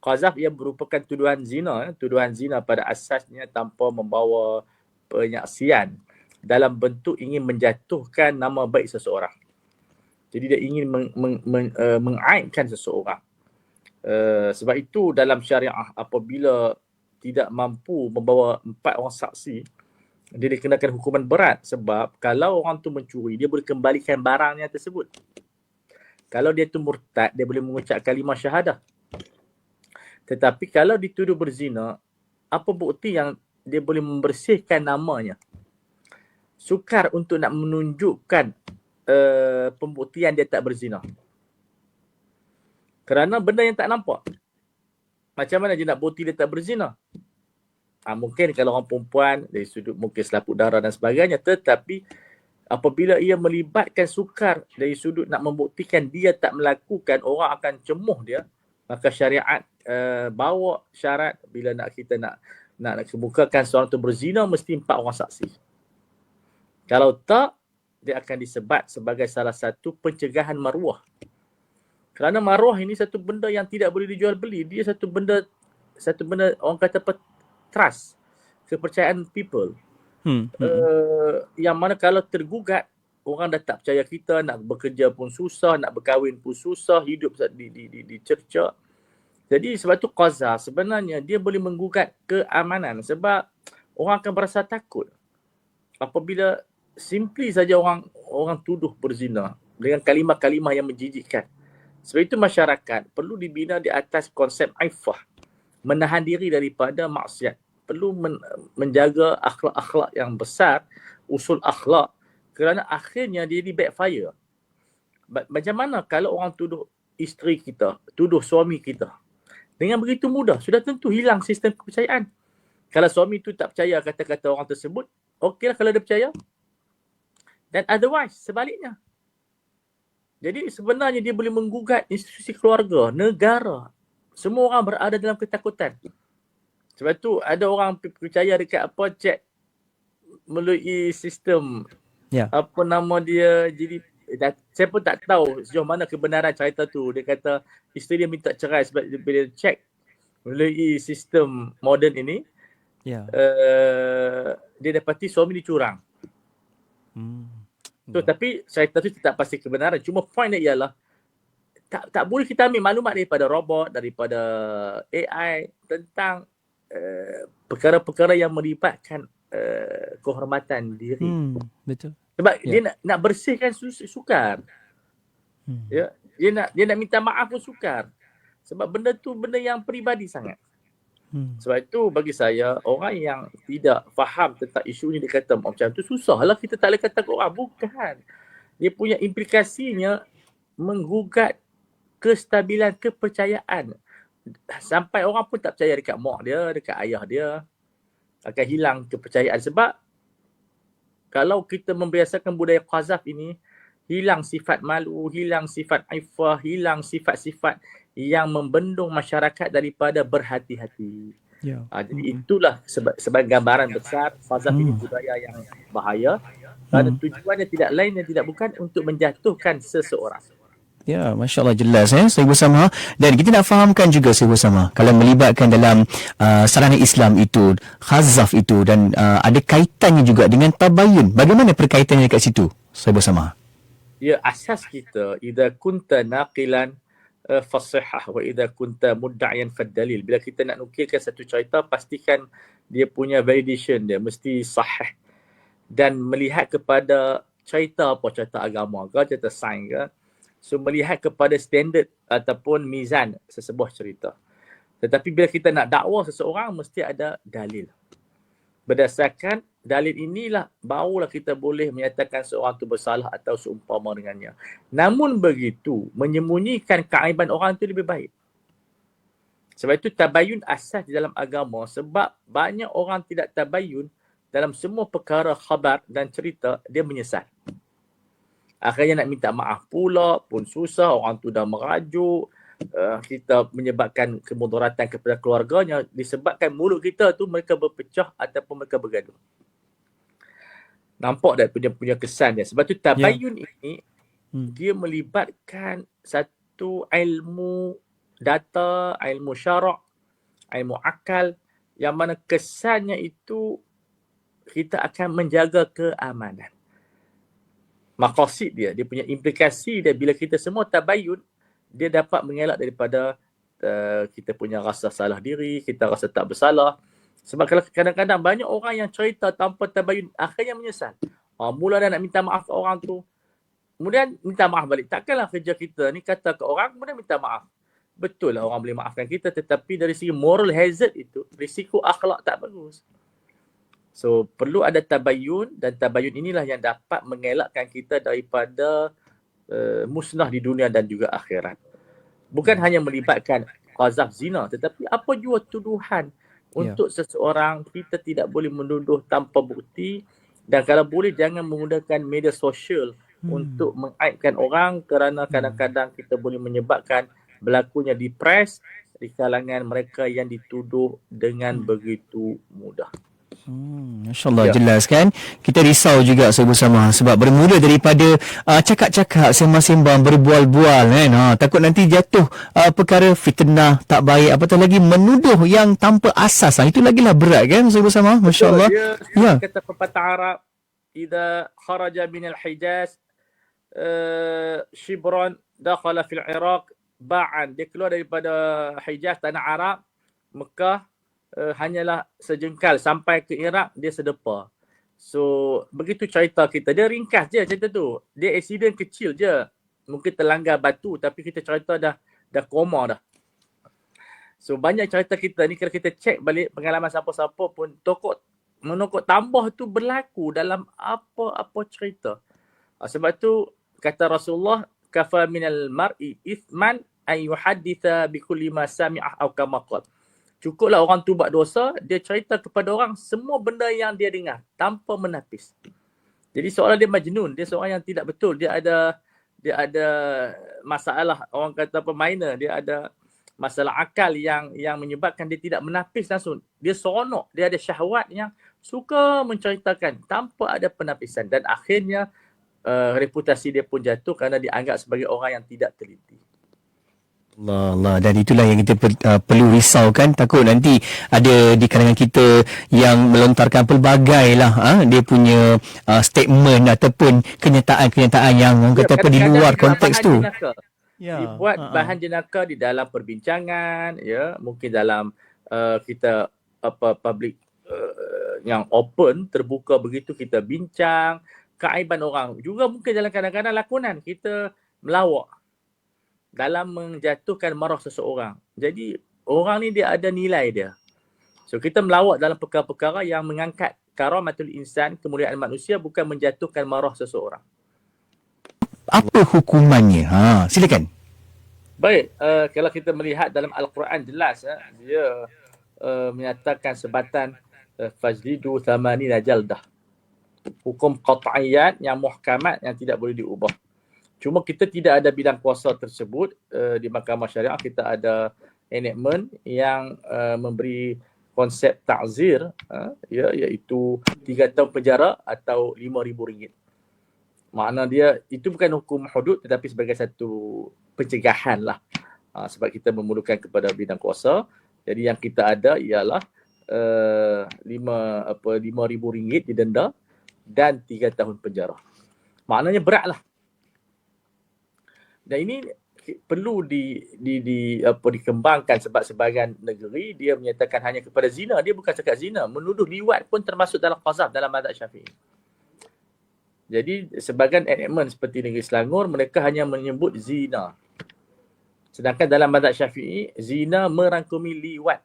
qazaf ia merupakan tuduhan zina, eh. tuduhan zina pada asasnya tanpa membawa penyaksian dalam bentuk ingin menjatuhkan nama baik seseorang. Jadi dia ingin meng, meng, meng, uh, mengaibkan seseorang. Uh, sebab itu dalam syariah apabila tidak mampu membawa empat orang saksi, dia dikenakan hukuman berat sebab kalau orang tu mencuri, dia boleh kembalikan barangnya tersebut. Kalau dia tu murtad, dia boleh mengucap kalimah syahadah. Tetapi kalau dituduh berzina, apa bukti yang dia boleh membersihkan namanya? Sukar untuk nak menunjukkan uh, pembuktian dia tak berzina. Kerana benda yang tak nampak. Macam mana dia nak bukti dia tak berzina? Ha, mungkin kalau orang perempuan dari sudut mungkin selaput darah dan sebagainya. Tetapi apabila ia melibatkan sukar dari sudut nak membuktikan dia tak melakukan, orang akan cemuh dia. Maka syariat uh, bawa syarat bila nak kita nak nak, nak kemukakan seorang tu berzina mesti empat orang saksi. Kalau tak, dia akan disebat sebagai salah satu pencegahan maruah. Kerana maruah ini satu benda yang tidak boleh dijual beli. Dia satu benda satu benda orang kata apa trust, kepercayaan people. Hmm. Uh, yang mana kalau tergugat orang dah tak percaya kita nak bekerja pun susah, nak berkahwin pun susah, hidup di di di, di cerca. Jadi sebab tu qaza sebenarnya dia boleh menggugat keamanan sebab orang akan berasa takut apabila simply saja orang orang tuduh berzina dengan kalimah-kalimah yang menjijikkan. Sebab itu masyarakat perlu dibina di atas konsep aifah. Menahan diri daripada maksiat. Perlu men- menjaga akhlak-akhlak yang besar, usul akhlak. Kerana akhirnya dia di backfire. Macam mana kalau orang tuduh isteri kita, tuduh suami kita. Dengan begitu mudah, sudah tentu hilang sistem kepercayaan. Kalau suami itu tak percaya kata-kata orang tersebut, okeylah kalau dia percaya, dan otherwise sebaliknya. Jadi sebenarnya dia boleh menggugat institusi keluarga, negara. Semua orang berada dalam ketakutan. Sebab tu ada orang percaya dekat apa cek melalui sistem yeah. apa nama dia jadi dah, saya pun tak tahu sejauh mana kebenaran cerita tu. Dia kata isteri dia minta cerai sebab dia, dia cek melalui sistem moden ini. Yeah. Uh, dia dapati suami dia curang. Hmm. So, hmm. tapi saya tu tak pasti kebenaran. Cuma point dia ialah tak tak boleh kita ambil maklumat daripada robot, daripada AI tentang uh, perkara-perkara yang melibatkan uh, kehormatan diri. Hmm, betul. Sebab yeah. dia nak nak bersihkan sukar. Hmm. Ya, dia nak dia nak minta maaf pun sukar. Sebab benda tu benda yang peribadi sangat. Hmm. Sebab itu bagi saya orang yang tidak faham tentang isu ni dia kata macam tu susahlah kita tak boleh kata ke orang bukan. Dia punya implikasinya menggugat kestabilan kepercayaan. Sampai orang pun tak percaya dekat mak dia, dekat ayah dia. Akan hilang kepercayaan sebab kalau kita membiasakan budaya qazaf ini hilang sifat malu, hilang sifat aifah, hilang sifat-sifat yang membendung masyarakat daripada berhati-hati. Ya. Ha, jadi hmm. itulah seba- sebagai gambaran besar fazaf hmm. ini budaya yang bahaya. Hmm. tujuannya tidak lain dan tidak bukan untuk menjatuhkan seseorang. Ya, Masya Allah jelas eh, saya bersama. Dan kita nak fahamkan juga saya bersama. Kalau melibatkan dalam uh, sarana Islam itu, khazaf itu dan uh, ada kaitannya juga dengan tabayun. Bagaimana perkaitannya dekat situ? Saya bersama. Ya, asas kita, idha kunta naqilan uh, fasihah wa idha kunta mudda'yan fadalil. Bila kita nak nukilkan satu cerita, pastikan dia punya validation dia mesti sahih. Dan melihat kepada cerita apa, cerita agama ke, cerita sains ke. So melihat kepada standard ataupun mizan sesebuah cerita. Tetapi bila kita nak dakwa seseorang, mesti ada dalil. Berdasarkan dalil inilah barulah kita boleh menyatakan seorang itu bersalah atau seumpama dengannya. Namun begitu, menyembunyikan keaiban orang itu lebih baik. Sebab itu tabayun asas di dalam agama sebab banyak orang tidak tabayun dalam semua perkara khabar dan cerita dia menyesal. Akhirnya nak minta maaf pula pun susah, orang tu dah merajuk, uh, kita menyebabkan kemudaratan kepada keluarganya disebabkan mulut kita tu mereka berpecah ataupun mereka bergaduh. Nampak tak punya punya kesan dia. Sebab tu tabayun yeah. ini hmm. dia melibatkan satu ilmu data, ilmu syarak, ilmu akal yang mana kesannya itu kita akan menjaga keamanan. Makosid dia, dia punya implikasi dia bila kita semua tabayun, dia dapat mengelak daripada uh, kita punya rasa salah diri, kita rasa tak bersalah. Sebab kadang-kadang banyak orang yang cerita tanpa tabayun akhirnya menyesal. Oh, mula dah nak minta maaf ke orang tu. Kemudian minta maaf balik. Takkanlah kerja kita ni kata ke orang kemudian minta maaf. Betul lah orang boleh maafkan kita tetapi dari segi moral hazard itu risiko akhlak tak bagus. So perlu ada tabayun dan tabayun inilah yang dapat mengelakkan kita daripada uh, musnah di dunia dan juga akhirat. Bukan hanya melibatkan qazaf zina tetapi apa jua tuduhan Ya. untuk seseorang kita tidak boleh menuduh tanpa bukti dan kalau boleh jangan menggunakan media sosial Hmm. untuk mengaibkan orang kerana kadang-kadang kita boleh menyebabkan berlakunya depres di kalangan mereka yang dituduh dengan begitu mudah. Hmm, Masya Allah Ya. jelas kan Kita risau juga Sobat bersama Sebab bermula daripada uh, Cakap-cakap Sembang-sembang Berbual-bual kan? Ha, Takut nanti jatuh uh, Perkara fitnah Tak baik Apatah lagi menuduh Yang tanpa asas. Ha, Itu lagilah berat kan Sobat bersama Masya Allah Dia, Ya. dia kata pepatah Arab, "Idza kharaja min al-Hijaz uh, shibran dakhala fil Iraq ba'an." Dia keluar daripada Hijaz tanah Arab, Mekah uh, hanyalah sejengkal sampai ke Iraq dia sedepa. So begitu cerita kita. Dia ringkas je cerita tu. Dia accident kecil je. Mungkin terlanggar batu tapi kita cerita dah dah koma dah. So banyak cerita kita ni kalau kita cek balik pengalaman siapa-siapa pun tokoh menokok tambah tu berlaku dalam apa-apa cerita. Ah, Sebab tu kata Rasulullah kafa minal mar'i ithman an yuhadditha bi kulli ma sami'ah aw kama qala. Cukuplah orang tu buat dosa, dia cerita kepada orang semua benda yang dia dengar tanpa menapis. Jadi seolah dia majnun, dia seorang yang tidak betul, dia ada dia ada masalah orang kata apa minor, dia ada masalah akal yang yang menyebabkan dia tidak menapis langsung. Dia seronok, dia ada syahwat yang suka menceritakan tanpa ada penapisan dan akhirnya uh, reputasi dia pun jatuh kerana dianggap sebagai orang yang tidak teliti. Allah, Allah. Dan itulah yang kita per, uh, perlu risaukan. Takut nanti ada di kalangan kita yang melontarkan pelbagai lah. Ha? Dia punya uh, statement ataupun kenyataan-kenyataan yang orang kata apa di luar konteks tu. jenaka. Ya. Dibuat Ha-ha. bahan jenaka di dalam perbincangan, ya, mungkin dalam uh, kita apa public uh, yang open, terbuka begitu kita bincang keaiban orang. Juga mungkin dalam kadang-kadang lakonan kita melawak dalam menjatuhkan marah seseorang. Jadi orang ni dia ada nilai dia. So kita melawak dalam perkara-perkara yang mengangkat karamatul insan, kemuliaan manusia bukan menjatuhkan marah seseorang. Apa hukumannya? Ha, silakan. Baik, uh, kalau kita melihat dalam Al-Quran jelas uh, dia uh, menyatakan sebatan uh, fajlidu thamanina jaldah. Hukum qat'iyat yang muhkamat yang tidak boleh diubah. Cuma kita tidak ada bidang kuasa tersebut uh, di Mahkamah Syariah kita ada enactment yang uh, memberi konsep ta'zir uh, ya iaitu 3 tahun penjara atau RM5,000. Makna dia itu bukan hukum hudud tetapi sebagai satu pencegahan lah. Ha, sebab kita memerlukan kepada bidang kuasa. Jadi yang kita ada ialah uh, lima apa lima ribu ringgit didenda dan tiga tahun penjara. Maknanya berat lah. Dan ini perlu di, di, di apa dikembangkan sebab sebahagian negeri dia menyatakan hanya kepada zina dia bukan cakap zina menuduh liwat pun termasuk dalam qazaf dalam mazhab Syafi'i. Jadi sebahagian enactment seperti negeri Selangor mereka hanya menyebut zina. Sedangkan dalam mazhab Syafi'i zina merangkumi liwat.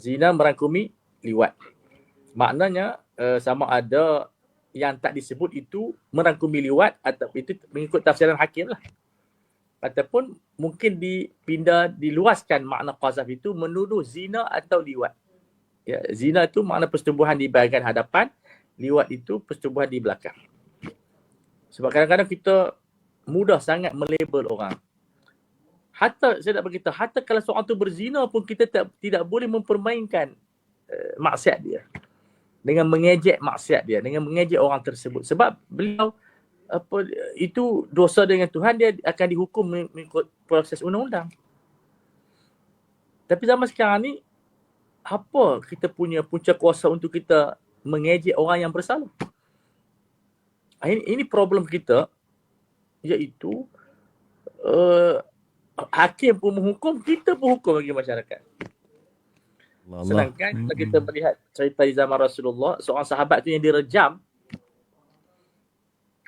Zina merangkumi liwat. Maknanya uh, sama ada yang tak disebut itu merangkumi liwat atau itu mengikut tafsiran hakim lah. Ataupun mungkin dipindah diluaskan makna qazaf itu menuduh zina atau liwat. Ya, zina itu makna persetubuhan di bahagian hadapan, liwat itu persetubuhan di belakang. Sebab kadang-kadang kita mudah sangat melabel orang. Hatta saya nak beritahu, hatta kalau seorang tu berzina pun kita tak, tidak boleh mempermainkan uh, maksiat dia. Dengan mengejek maksiat dia, dengan mengejek orang tersebut. Sebab beliau apa itu dosa dengan Tuhan dia akan dihukum mengikut proses undang-undang. Tapi zaman sekarang ni apa kita punya punca kuasa untuk kita mengejek orang yang bersalah? Ah, Ini, ini problem kita iaitu uh, hakim pun menghukum, kita pun hukum bagi masyarakat. Allah. Sedangkan kalau kita melihat cerita di zaman Rasulullah, seorang sahabat tu yang direjam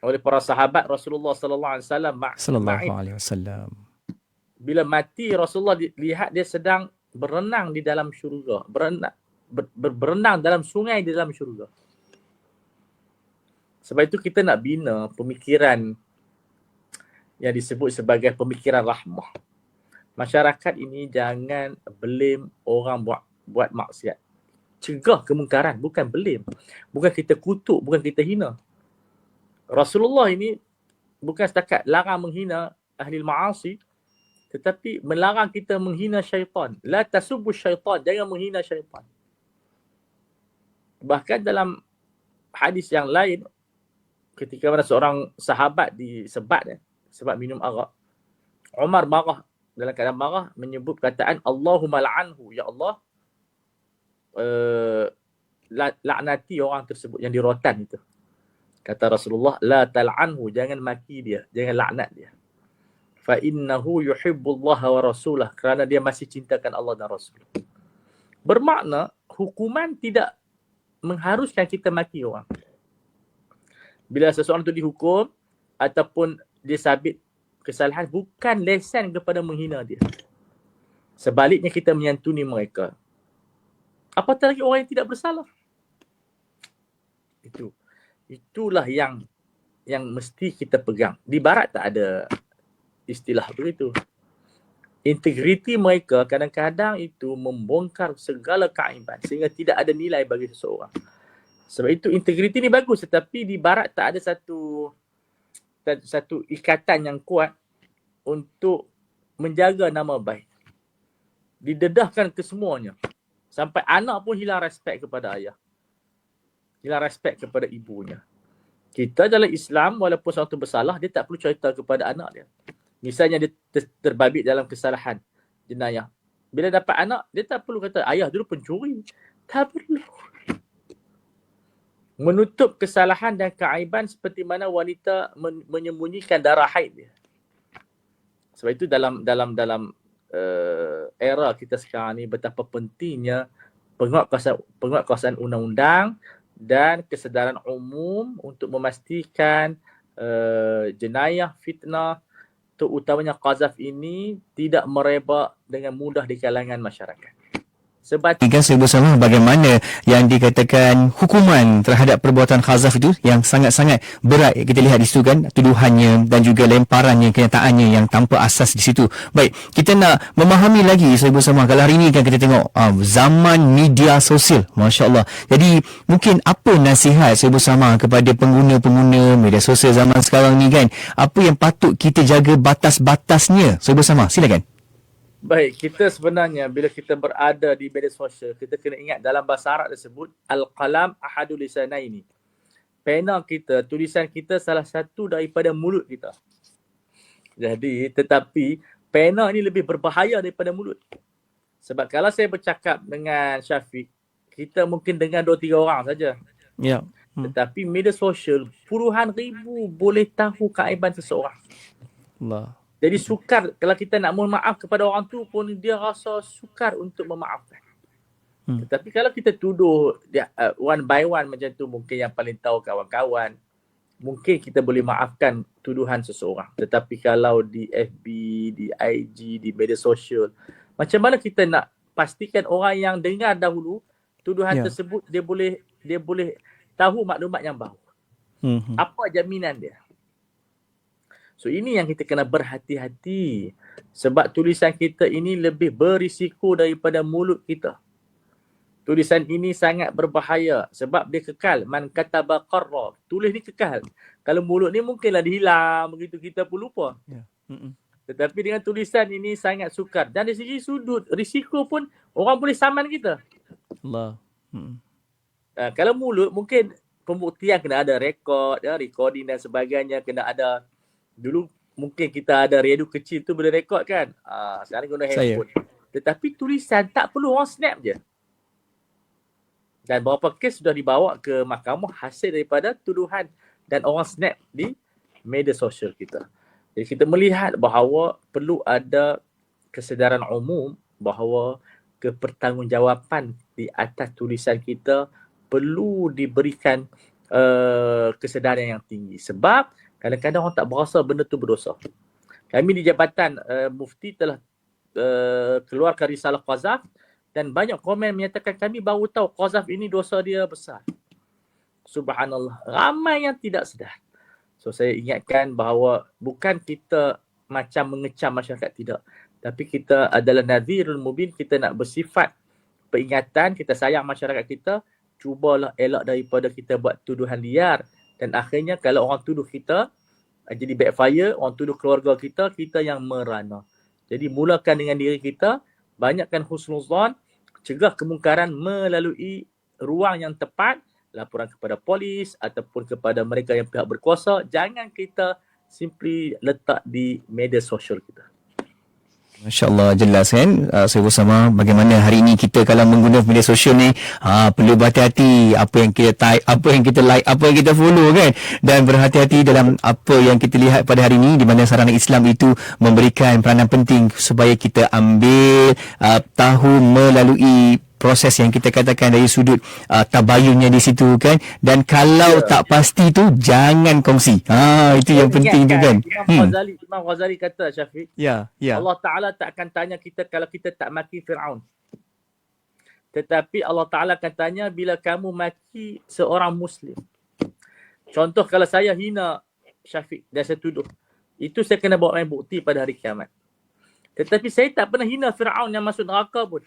oleh para sahabat Rasulullah sallallahu alaihi wasallam Sallallahu alaihi wasallam. Bila mati Rasulullah lihat dia sedang berenang di dalam syurga, berenang ber, ber, berenang dalam sungai di dalam syurga. Sebab itu kita nak bina pemikiran yang disebut sebagai pemikiran rahmah. Masyarakat ini jangan blame orang buat buat maksiat. Cegah kemungkaran, bukan blame. Bukan kita kutuk, bukan kita hina. Rasulullah ini bukan setakat larang menghina ahli ma'asi tetapi melarang kita menghina syaitan. La tasubbu syaitan, jangan menghina syaitan. Bahkan dalam hadis yang lain ketika mana seorang sahabat disebat ya, sebab minum arak. Umar marah dalam keadaan marah menyebut perkataan Allahumma la'anhu ya Allah uh, laknati orang tersebut yang di rotan itu. Kata Rasulullah, la tal'anhu, jangan maki dia, jangan laknat dia. Fa innahu yuhibbullaha wa rasulah kerana dia masih cintakan Allah dan Rasul. Bermakna hukuman tidak mengharuskan kita maki orang. Bila seseorang itu dihukum ataupun dia sabit kesalahan bukan lesen kepada menghina dia. Sebaliknya kita menyantuni mereka. Apatah lagi orang yang tidak bersalah. Itu. Itulah yang yang mesti kita pegang. Di barat tak ada istilah begitu. Integriti mereka kadang-kadang itu membongkar segala kaiban sehingga tidak ada nilai bagi seseorang. Sebab itu integriti ni bagus tetapi di barat tak ada satu satu ikatan yang kuat untuk menjaga nama baik. Didedahkan ke semuanya. Sampai anak pun hilang respect kepada ayah. Hilang respect kepada ibunya. Kita dalam Islam walaupun seorang tu bersalah dia tak perlu cerita kepada anak dia. Misalnya dia ter- terbabit dalam kesalahan jenayah. Bila dapat anak dia tak perlu kata ayah dulu pencuri. Tak perlu. Menutup kesalahan dan keaiban seperti mana wanita men- menyembunyikan darah haid dia. Sebab itu dalam dalam dalam uh, era kita sekarang ni betapa pentingnya penguatkuasaan penguatkuasaan undang-undang dan kesedaran umum untuk memastikan uh, jenayah fitnah terutamanya qazaf ini tidak merebak dengan mudah di kalangan masyarakat. Sebab kan saya bersama bagaimana yang dikatakan hukuman terhadap perbuatan khazaf itu yang sangat-sangat berat kita lihat di situ kan tuduhannya dan juga lemparannya kenyataannya yang tanpa asas di situ. Baik, kita nak memahami lagi saya bersama kalau hari ini kan kita tengok uh, zaman media sosial. Masya-Allah. Jadi mungkin apa nasihat saya bersama kepada pengguna-pengguna media sosial zaman sekarang ni kan? Apa yang patut kita jaga batas-batasnya? Saya bersama. Silakan. Baik, kita sebenarnya bila kita berada di media sosial, kita kena ingat dalam bahasa Arab disebut Al-Qalam Ahadul Lisanaini. Pena kita, tulisan kita salah satu daripada mulut kita. Jadi, tetapi pena ni lebih berbahaya daripada mulut. Sebab kalau saya bercakap dengan Syafiq, kita mungkin dengar dua tiga orang saja. Ya. Hmm. Tetapi media sosial, puluhan ribu boleh tahu keaiban seseorang. Allah. Jadi sukar kalau kita nak mohon maaf kepada orang tu pun dia rasa sukar untuk memaafkan. Hmm. Tetapi kalau kita tuduh dia, uh, one by one macam tu mungkin yang paling tahu kawan-kawan. Mungkin kita boleh maafkan tuduhan seseorang. Tetapi kalau di FB, di IG, di media sosial, macam mana kita nak pastikan orang yang dengar dahulu tuduhan Ya. tersebut dia boleh dia boleh tahu maklumat yang baru. Hmm. Apa jaminan dia? So ini yang kita kena berhati-hati. Sebab tulisan kita ini lebih berisiko daripada mulut kita. Tulisan ini sangat berbahaya sebab dia kekal. Man kataba qarra. Tulis ni kekal. Kalau mulut ni mungkinlah dihilang begitu kita pun lupa. Hmm. Tetapi dengan tulisan ini sangat sukar. Dan dari segi sudut risiko pun orang boleh saman kita. Allah. Hmm. Uh, kalau mulut mungkin pembuktian kena ada rekod, ya, recording dan sebagainya, kena ada dulu mungkin kita ada radio kecil tu boleh rekod kan. Ah, sekarang guna Saya. handphone. Tetapi tulisan tak perlu orang snap je. Dan beberapa kes sudah dibawa ke mahkamah hasil daripada tuduhan dan orang snap di media sosial kita. Jadi kita melihat bahawa perlu ada kesedaran umum bahawa kepertanggungjawapan di atas tulisan kita perlu diberikan uh, kesedaran yang tinggi. Sebab kadang-kadang orang tak berasa benda tu berdosa. Kami di Jabatan uh, Mufti telah uh, keluarkan risalah qazaf dan banyak komen menyatakan kami baru tahu qazaf ini dosa dia besar. Subhanallah. Ramai yang tidak sedar. So saya ingatkan bahawa bukan kita macam mengecam masyarakat tidak. Tapi kita adalah nadhirul mubin, kita nak bersifat peringatan, kita sayang masyarakat kita, cubalah elak daripada kita buat tuduhan liar. Dan akhirnya kalau orang tuduh kita, eh, jadi backfire, orang tuduh keluarga kita, kita yang merana. Jadi mulakan dengan diri kita, banyakkan husnuzan, cegah kemungkaran melalui ruang yang tepat, laporan kepada polis ataupun kepada mereka yang pihak berkuasa. Jangan kita simply letak di media sosial kita. Masya Allah jelas kan? Uh, saya bersama bagaimana hari ini kita kalau menggunakan media sosial ni uh, perlu berhati-hati apa yang kita type apa yang kita like apa yang kita follow kan? Dan berhati-hati dalam apa yang kita lihat pada hari ini di mana sarana Islam itu memberikan peranan penting supaya kita ambil uh, tahu melalui proses yang kita katakan dari sudut uh, tabayunnya di situ kan dan kalau Ya. tak pasti tu jangan kongsi ha itu yang penting tu kan Imam hmm. Ghazali, Imam Ghazali kata Syafiq, ya ya Allah Ta'ala tak akan tanya kita kalau kita tak maki Fir'aun. Tetapi Allah Ta'ala akan tanya bila kamu maki seorang Muslim. Contoh kalau saya hina Syafiq dan saya tuduh. Itu saya kena bawa main bukti pada hari kiamat. Tetapi saya tak pernah hina Fir'aun yang masuk neraka pun.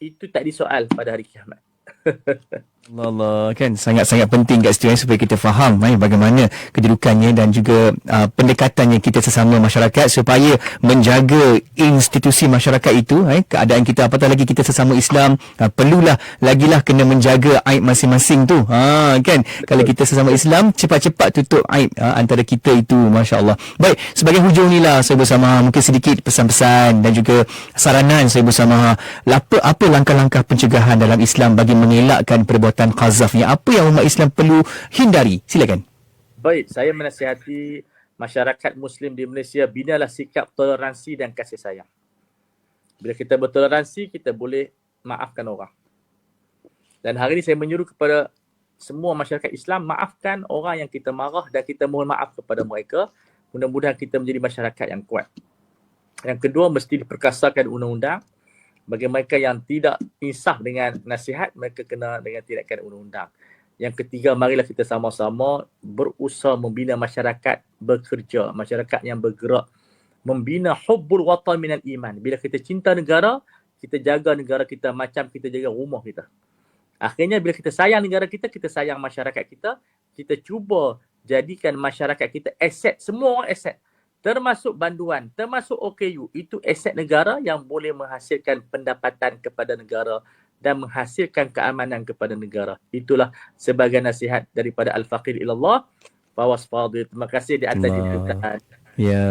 Itu tak disoal pada hari kiamat. Allah, Allah. Kan sangat-sangat penting kat situ eh, supaya kita faham eh, bagaimana kedudukannya dan juga uh, pendekatannya kita sesama masyarakat supaya menjaga institusi masyarakat itu eh, keadaan kita. Apatah lagi kita sesama Islam uh, perlulah lagilah kena menjaga aib masing-masing tu. Ha kan? Kalau kita sesama Islam cepat-cepat tutup aib uh, antara kita itu masya-Allah. Baik sebagai hujung ni lah saya bersama mungkin sedikit pesan-pesan dan juga saranan saya bersama apa apa langkah-langkah pencegahan dalam Islam bagi mengelakkan perbuatan qazaf ni apa yang umat Islam perlu hindari silakan Baik, saya menasihati masyarakat Muslim di Malaysia binalah sikap toleransi dan kasih sayang. Bila kita bertoleransi, kita boleh maafkan orang. Dan hari ini saya menyuruh kepada semua masyarakat Islam maafkan orang yang kita marah dan kita mohon maaf kepada mereka. Mudah-mudahan kita menjadi masyarakat yang kuat. Yang kedua mesti diperkasakan undang-undang. Bagi mereka yang tidak insaf dengan nasihat, mereka kena dengan tindakan undang-undang. Yang ketiga, marilah kita sama-sama berusaha membina masyarakat bekerja, masyarakat yang bergerak. Membina hubbul watan minal iman. Bila kita cinta negara, kita jaga negara kita macam kita jaga rumah kita. Akhirnya bila kita sayang negara kita, kita sayang masyarakat kita, kita cuba jadikan masyarakat kita aset, semua orang aset. Termasuk banduan, termasuk OKU. Itu aset negara yang boleh menghasilkan pendapatan kepada negara dan menghasilkan keamanan kepada negara. Itulah sebagai nasihat daripada Al-Faqir ilallah. Fawas Fadil. Terima kasih di atas Allah. diceritakan. ya